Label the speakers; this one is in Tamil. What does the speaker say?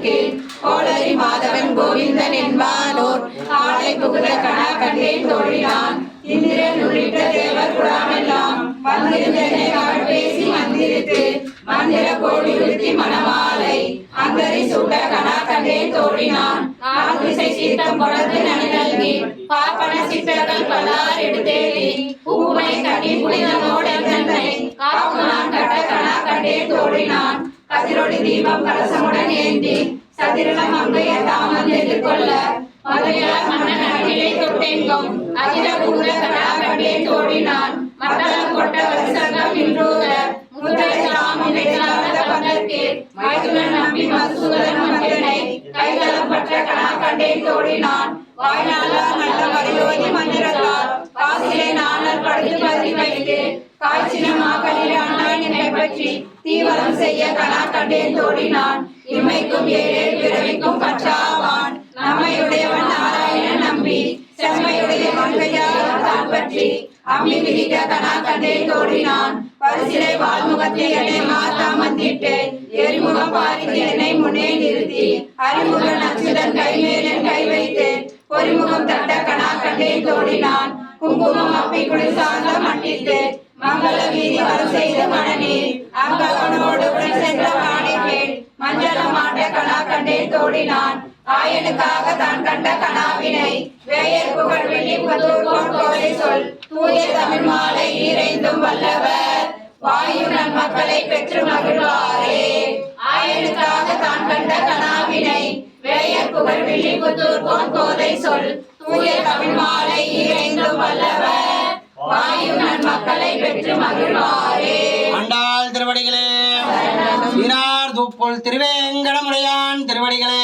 Speaker 1: பல்லக்கு கோளரி மாதவன் கோவிந்தன் என்பானோர். ஆளை புகுத கணா கண்டேன் தோழினான். இந்திரன் உள்ளிட்ட தேவர் குழாமெல்லாம் வந்திருந்தனை அவள் பேசி மந்திரித்து மந்திர கோடி உறுத்தி மணமாலை. அந்தரி சுட்ட கணா கண்டேன் தோழினான். நான் திசை சீர்த்தம் கொடர்ந்து நனி பாப்பன சித்தர்கள் பலார் எடுத்தேறி பூமை கட்டி புனிதனோடு தன்னை காப்புனான் கட்ட கணா கண்டேன் தோழினான். கதிரொளி தீபம் கலசமுடன் ஏந்தி சதிரணம் அங்கைய தாமம் எதிர்கொள்ள மதுரையார் மன்னன் அகிலை தொட்டெங்கும் அகில புகுத கடா தோடினான். தோழினான் மத்தளம் கொட்ட வருஷங்கம் நின்றோத முதுரை தாமம் எதிராத பதற்கு மைதுனன் நம்பி மதுசூதன் மகனை கைதளம் பற்ற கடா தோடினான். தோழினான் வாய்நாளார் நல்ல வரியோதி மந்திரத்தால் காசிலே நாணல் படுத்து பதி வைத்து காய்ச்சின மாக்களில் தீவனம் செய்ய கணா கண்டேன் தோழினான் இம்மைக்கும் ஏழே பிறவிக்கும் பற்றாவான். நம்மையுடையவன் நாராயணன் நம்பி செம்மையுடைய மங்கையார் தான் பற்றி அம்மி விதிக்க கணா கண்டேன் தோழினான் பரிசிலை வாழ்முகத்தை என்னை மாத்தா மந்திட்டு எரிமுக பாரித்து என்னை முன்னே நிறுத்தி அறிமுகன் அச்சுதன் கைமேலன் கை வைத்து பொறிமுகம் தட்ட கணா கண்ணீர் தோடினான் குங்குமம் அப்பி குடி சார்ந்த மங்கள வீதி வர செய்த மணநீர் அங்கவனோடு உடன் சென்ற மேல் மஞ்சள மாட்ட கணா கண்ணீர் தோடினான். ஆயனுக்காக தான் கண்ட கனாவினை வேயர் புகழ் வெள்ளி புதூர் கோலை சொல். தூய தமிழ் மாலை இறைந்தும் வல்லவர். வாயு நன் மக்களை பெற்று மகிழ்வாரே. ஆயனுக்காக தான் கண்ட புகழ் வெளி புத்தூர் கோதை சொல். தூய தமிழ் மாலை இறைந்தும் வல்லவர். வாயு நன்மக்களை பெற்று மகிழ்வாரே.
Speaker 2: ஆண்டாள் திருவடிகளே சீனார் தூப்புள் திருவேங்கடமுடையான் திருவடிகளே.